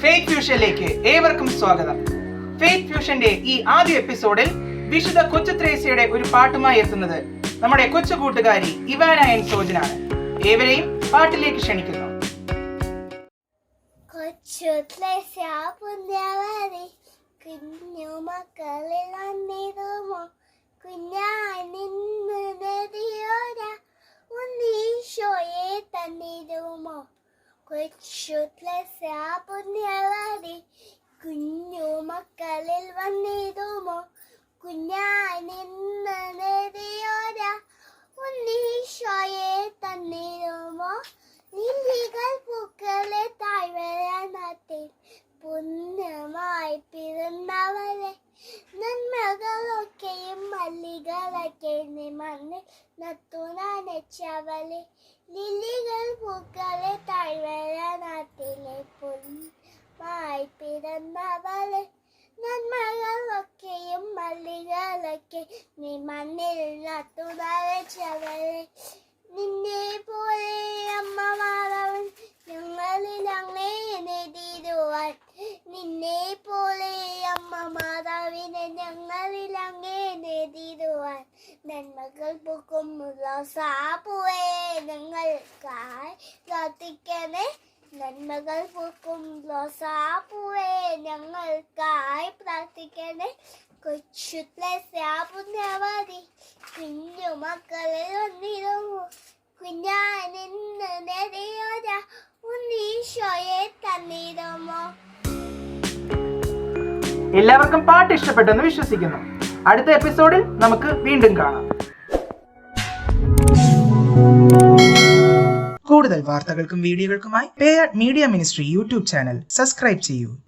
Faith ഫ്യൂഷനിലേക്ക് ഏവർക്കും സ്വാഗതം. Faith ഫ്യൂഷന്റെ ഈ ആദ്യ എപ്പിസോഡിൽ വിശുദ്ധ കൊച്ചു ത്രേസ്യയുടെ ഒരു പാട്ടുമായി എത്തുന്നത് നമ്മുടെ കൊച്ചു കൂട്ടുകാരി ഇവാനായൻ സോജനാണ്. ഏവരെയും പാട്ടിലേക്ക് ക്ഷണിക്കുന്നു. പുണ്യവതി കുഞ്ഞു മക്കളിൽ വന്നിരുമോ കുഞ്ഞായി നിന്ന് നദിയോര ഉണ്ണീശോയെ തന്നിരുമോ കൊച്ചുത്ലേസ്യ പുണ്യവതി കുഞ്ഞു മക്കളിൽ വന്നിരുമോ കുഞ്ഞായി നിന്ന് നദിയോര ഉണ്ണീശോയെ തന്നിരുമോ ലില്ലികൾ പൂക്കളെ താഴ്വരനാട്ടിൽ പുണ്യമായി പിറന്നവരെ. നന്മകളൊക്കെയും മല്ലികളൊക്കെ മണ്ണ് നത്തു നനച്ചവളെ ലില്ലികൾ പൂക്കളെ താഴ്വരനാട്ടിലെ പുണ്യമായി പിറന്നവൾ. നന്മകളൊക്കെയും മല്ലികളൊക്കെ നീ മണ്ണിൽ നത്തു നനച്ചവളെ നിന്നെ പോലെ അമ്മ മാറവൻ ഞങ്ങളിൽ അങ്ങനെ തീരുവാൻ നന്മകൾ പൂക്കും സാപ്പുവേ ഞങ്ങൾക്കായി പ്രാർത്ഥിക്കണേ. നന്മകൾ പൂക്കും സാപ്പുവേ ഞങ്ങൾക്കായി പ്രാർത്ഥിക്കണേ. കൊച്ചുത്തെ സാപുണ്യവതി കുഞ്ഞു മക്കളെ വന്നിരുന്നു കുഞ്ഞാനിന്ന് നെറിയോര ഉണ്ണീശോയെ തന്നിരുമോ എല്ലാവർക്കും പാട്ട് ഇഷ്ടപ്പെട്ടെന്ന് വിശ്വസിക്കുന്നു. അടുത്ത എപ്പിസോഡിൽ നമുക്ക് വീണ്ടും കാണാം. കൂടുതൽ വാർത്തകൾക്കും വീഡിയോകൾക്കുമായി pay media ministry YouTube channel subscribe ചെയ്യൂ.